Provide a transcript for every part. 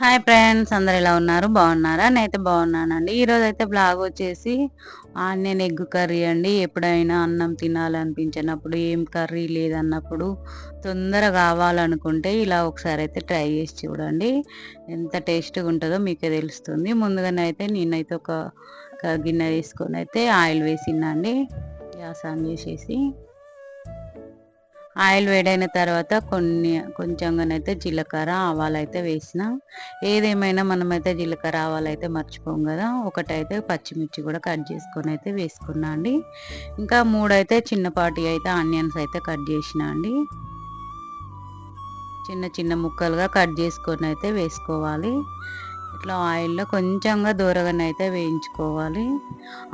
Hi friends అందరు ఎలా ఉన్నారు? బాగున్నారా? నేనైతే బాగున్నానండి. ఈరోజు అయితే బ్లాగ్ వచ్చేసి ఆనియన్ ఎగ్ కర్రీ అండి. ఎప్పుడైనా అన్నం తినాలనిపించినప్పుడు ఏం కర్రీ లేదన్నప్పుడు తొందరగా కావాలనుకుంటే ఇలా ఒకసారి అయితే ట్రై చేసి చూడండి. ఎంత టేస్ట్గా ఉంటుందో మీకే తెలుస్తుంది. ముందుగానే అయితే నేనైతే ఒక గిన్నె తీసుకొని అయితే ఆయిల్ వేసిందండి గ్యాస్ ఆన్ చేసేసి. ఆయిల్ వేడైన తర్వాత కొన్ని కొంచెంగానైతే జీలకర్ర ఆవాలు అయితే వేసిన. ఏదేమైనా మనమైతే జీలకర్ర ఆవాలు అయితే మర్చిపోం కదా. ఒకటైతే పచ్చిమిర్చి కూడా కట్ చేసుకొని అయితే వేసుకున్నా అండి. ఇంకా మూడైతే చిన్నపాటి అయితే ఆనియన్స్ అయితే కట్ చేసిన అండి. చిన్న చిన్న ముక్కలుగా కట్ చేసుకొని అయితే వేసుకోవాలి. ఇట్లా ఆయిల్లో కొంచెంగా దూరగానైతే వేయించుకోవాలి.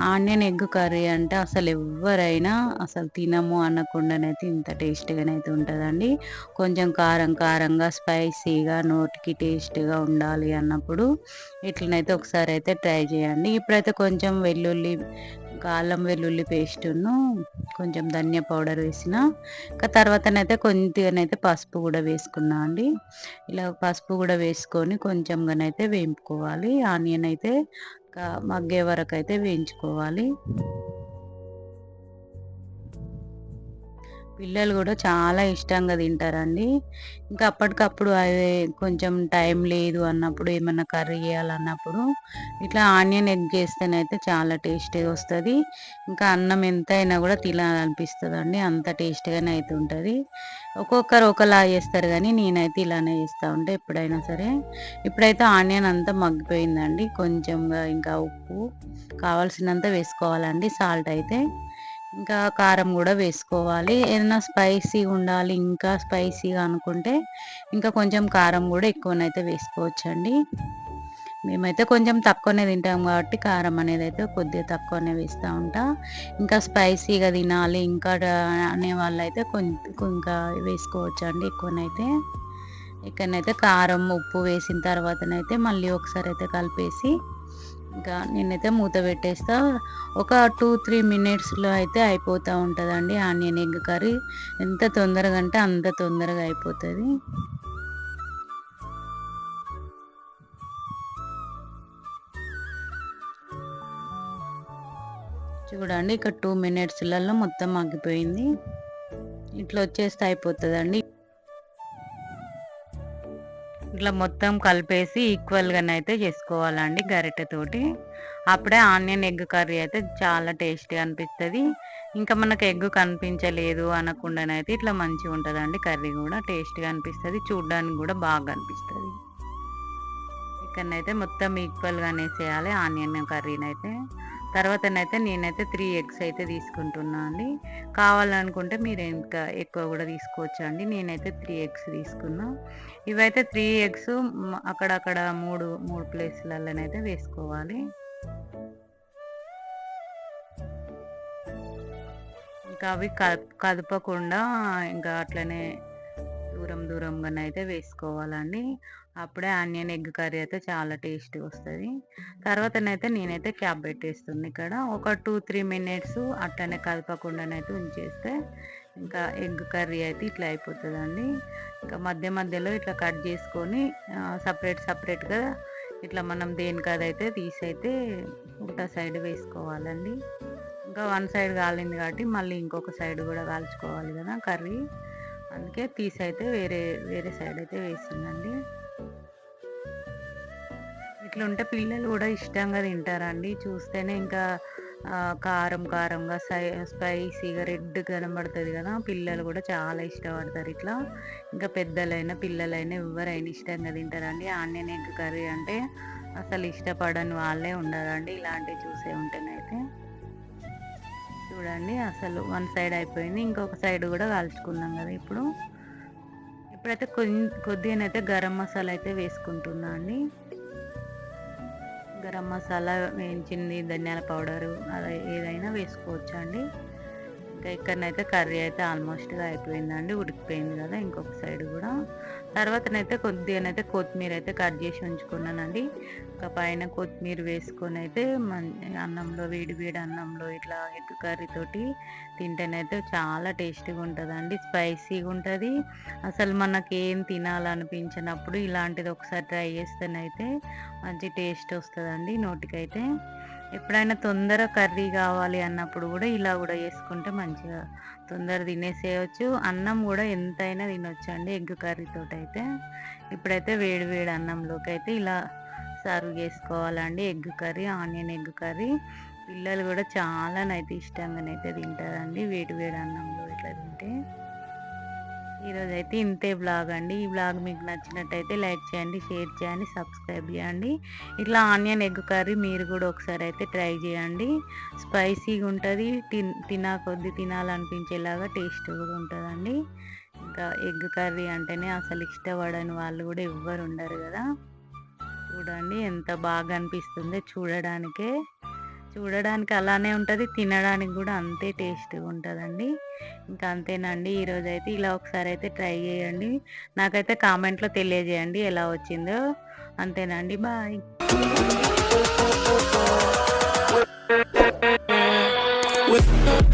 ఆనియన్ ఎగ్ కర్రీ అంటే అసలు ఎవరైనా అసలు తినము అనకుండానైతే ఇంత టేస్ట్గానైతే ఉంటుందండి. కొంచెం కారం కారంగా స్పైసీగా నోటికి టేస్ట్గా ఉండాలి అన్నప్పుడు ఇట్లనైతే ఒకసారి అయితే ట్రై చేయండి. ఇప్పుడైతే కొంచెం వెల్లుల్లి అల్లం వెల్లుల్లి పేస్టును కొంచెం ధనియా పౌడర్ వేసిన ఇంకా తర్వాతనైతే కొద్దిగానైతే పసుపు కూడా వేసుకున్నా అండి. ఇలా పసుపు కూడా వేసుకొని కొంచెంగానైతే వేయించుకోవాలి ఆనియన్ అయితే మగ్గే వరకు అయితే వేయించుకోవాలి. పిల్లలు కూడా చాలా ఇష్టంగా తింటారండి. ఇంకా అప్పటికప్పుడు అదే కొంచెం టైం లేదు అన్నప్పుడు ఏమన్నా కర్రీ చేయాలన్నప్పుడు ఇట్లా ఆనియన్ ఎగ్ చేస్తేనైతే చాలా టేస్టీగా వస్తుంది. ఇంకా అన్నం ఎంత అయినా కూడా తినాలనిపిస్తుంది అండి అంత టేస్టీగానే అయితే ఉంటుంది. ఒక్కొక్కరు ఒకలా చేస్తారు కానీ నేనైతే ఇలానే చేస్తూ ఉంటే ఎప్పుడైనా సరే. ఇప్పుడైతే ఆనియన్ అంతా మగ్గిపోయిందండి. కొంచెంగా ఇంకా ఉప్పు కావాల్సినంత వేసుకోవాలండి. సాల్ట్ అయితే ఇంకా కారం కూడా వేసుకోవాలి. ఏదైనా స్పైసీ ఉండాలి ఇంకా స్పైసీగా అనుకుంటే ఇంకా కొంచెం కారం కూడా ఎక్కువనైతే వేసుకోవచ్చండి. మేమైతే కొంచెం తక్కువనే తింటాం కాబట్టి కారం అనేది అయితే కొద్దిగా తక్కువనే వేస్తూ ఉంటా. ఇంకా స్పైసీగా తినాలి ఇంకా అనే వాళ్ళైతే కొంచెం ఇంకా వేసుకోవచ్చు అండి ఎక్కువనైతే ఇక్కడనైతే కారం ఉప్పు వేసిన తర్వాతనైతే మళ్ళీ ఒకసారి అయితే కలిపేసి ఇంకా నేనైతే మూత పెట్టేస్తా. ఒక టూ త్రీ మినిట్స్లో అయితే అయిపోతూ ఉంటుందండి ఆనియన్ ఎగ్ కర్రీ. ఎంత తొందరగా అంటే అంత తొందరగా అయిపోతుంది. చూడండి ఇక టూ మినిట్స్లలో మొత్తం మగ్గిపోయింది ఇట్లా వచ్చేస్తే అయిపోతుందండి. ఇట్లా మొత్తం కలిపేసి ఈక్వల్గానైతే చేసుకోవాలండి గరిటెతోటి అప్పుడే ఆనియన్ ఎగ్ కర్రీ అయితే చాలా టేస్టీ అనిపిస్తుంది. ఇంకా మనకు ఎగ్ కనిపించలేదు అనకుండానైతే ఇట్లా మంచిగా ఉంటుందండి కర్రీ కూడా టేస్ట్గా అనిపిస్తుంది. చూడడానికి కూడా బాగా అనిపిస్తుంది. ఇక్కడనైతే మొత్తం ఈక్వల్గా అనేసేయాలి ఆనియన్ కర్రీనైతే. తర్వాతనైతే నేనైతే త్రీ ఎగ్స్ అయితే తీసుకుంటున్నా అండి. కావాలనుకుంటే మీరు ఇంకా ఎక్కువ కూడా తీసుకోవచ్చు అండి నేనైతే త్రీ ఎగ్స్ తీసుకున్నా. ఇవైతే త్రీ ఎగ్స్ అక్కడక్కడ మూడు మూడు ప్లేస్లలోనైతే వేసుకోవాలి. ఇంకా అవి కదపకుండా ఇంకా అట్లనే దూరం దూరంగానైతే వేసుకోవాలండి. అప్పుడే ఆనియన్ ఎగ్ కర్రీ అయితే చాలా టేస్టీ వస్తుంది. తర్వాతనైతే నేనైతే క్యాప్ పెట్టేస్తుంది ఇక్కడ. ఒక టూ త్రీ మినిట్స్ అట్లనే కదపకుండానైతే ఉంచేస్తే ఇంకా ఎగ్ కర్రీ అయితే ఇట్లా అయిపోతుందండి. ఇంకా మధ్య మధ్యలో ఇట్లా కట్ చేసుకొని సపరేట్ సపరేట్గా ఇట్లా మనం దేనికదైతే తీసైతే ఉల్టా సైడ్ వేసుకోవాలండి. ఇంకా వన్ సైడ్ కాలింది కాబట్టి మళ్ళీ ఇంకొక సైడ్ కూడా కాల్చుకోవాలి కదా కర్రీ. అందుకే పీస్ అయితే వేరే వేరే సైడ్ అయితే వేసిందండి. ఇట్లా ఉంటే పిల్లలు కూడా ఇష్టంగా తింటారండి. చూస్తేనే ఇంకా కారం కారంగా స్పైసీగా రెడ్ కనబడుతుంది కదా పిల్లలు కూడా చాలా ఇష్టపడతారు ఇట్లా. ఇంకా పెద్దలైనా పిల్లలైనా ఎవరైనా ఇష్టంగా తింటారండి. ఆనియన్ ఎగ్ కర్రీ అంటే అసలు ఇష్టపడని వాళ్ళే ఉండరండి. ఇలాంటివి చూసే ఉంటేనైతే. చూడండి అసలు వన్ సైడ్ అయిపోయింది. ఇంకొక సైడ్ కూడా కాల్చుకున్నాం కదా ఇప్పుడు. ఇప్పుడైతే కొద్దిగానైతే గరం మసాలా అయితే వేసుకుంటున్నా అండి. గరం మసాలా వేయించింది ధనియాల పౌడరు అలా ఏదైనా వేసుకోవచ్చు అండి? ఇంకా ఇక్కడనైతే కర్రీ అయితే ఆల్మోస్ట్గా అయిపోయిందండి ఉడికిపోయింది కదా ఇంకొక సైడ్ కూడా. తర్వాతనైతే కొద్దిగానైతే కొత్తిమీర అయితే కట్ చేసి ఉంచుకున్నానండి. ఇంకా పైన కొత్తిమీర వేసుకొని అయితే మన్ అన్నంలో వేడి వేడి అన్నంలో ఇట్లా ఎగ్ కర్రీతోటి తింటేనైతే చాలా టేస్టీగా ఉంటుందండి స్పైసీగా ఉంటుంది. అసలు మనకి ఏం తినాలనిపించినప్పుడు ఇలాంటిది ఒకసారి ట్రై చేస్తేనైతే మంచి టేస్ట్ వస్తుందండి నోటికైతే. ఎప్పుడైనా తొందర కర్రీ కావాలి అన్నప్పుడు కూడా ఇలా కూడా చేసుకుంటే మంచిగా తొందర తినేసేయచ్చు. అన్నం కూడా ఎంతైనా తినొచ్చు అండి ఎగ్ కర్రీతో అయితే ఇప్పుడైతే వేడి వేడి అన్నంలోకి అయితే ఇలా సర్వ్ చేసుకోవాలండి egg curry onion egg curry. పిల్లలు కూడా చాలానైతే ఇష్టంగానైతే తింటారండి వేడి వేడి అన్నంలో ఇట్లా తింటే. ఈరోజు అయితే ఇంతే బ్లాగ్ అండి. ఈ బ్లాగ్ మీకు నచ్చినట్టయితే లైక్ చేయండి షేర్ చేయండి సబ్స్క్రైబ్ చేయండి. ఇట్లా ఆనియన్ ఎగ్ కర్రీ మీరు కూడా ఒకసారి అయితే ట్రై చేయండి. స్పైసీగా ఉంటుంది తిన్ తినా కొద్ది తినాలనిపించేలాగా టేస్ట్ కూడా ఉంటుందండి. ఇంకా ఎగ్ కర్రీ అంటేనే అసలు ఇష్టపడని వాళ్ళు కూడా ఎవ్వరు ఉండరు కదా. చూడండి ఎంత బాగా అనిపిస్తుందో చూడడానికే. చూడడానికి అలానే ఉంటుంది తినడానికి కూడా అంతే టేస్ట్గా ఉంటుందండి. ఇంకా అంతేనండి. ఈరోజు అయితే ఇలా ఒకసారి అయితే ట్రై చేయండి. నాకైతే కామెంట్లో తెలియజేయండి ఎలా వచ్చిందో. అంతేనండి. బాయ్. With